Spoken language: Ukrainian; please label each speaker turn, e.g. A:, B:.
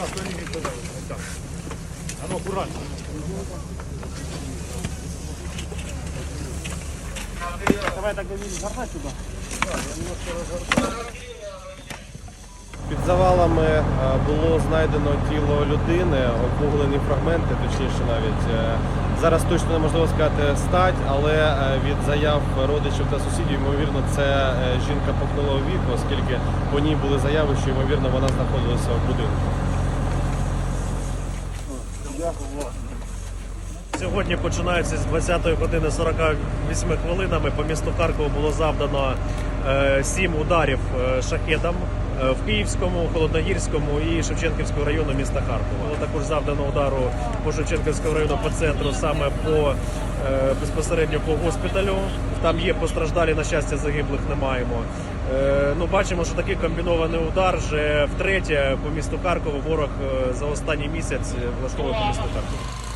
A: А ну, аккуратно. Давай так горнать сюда.
B: Під завалами е, було знайдено тіло людини, обуглені фрагменти, точніше навіть. Е, Зараз точно неможливо сказати стать, але е, від заяв родичів та сусідів, ймовірно, це жінка похилого віку, оскільки по ній були заяви, що ймовірно вона знаходилася в будинку.
A: Сьогодні починається з 20 години 48 хвилинами. По місту Харкову було завдано 7 ударів е, шахедом е, в Київському, Холодногірському і Шевченківському району міста Харкова. Було також завдано удару по Шевченківському району по центру, саме по е, безпосередньо по госпіталю. Там є постраждалі, на щастя, загиблих не маємо. Е, Ну, бачимо, що такий комбінований удар вже втретє по місту Харкову ворог е, за останній місяць е, влаштовує по місту Харкову.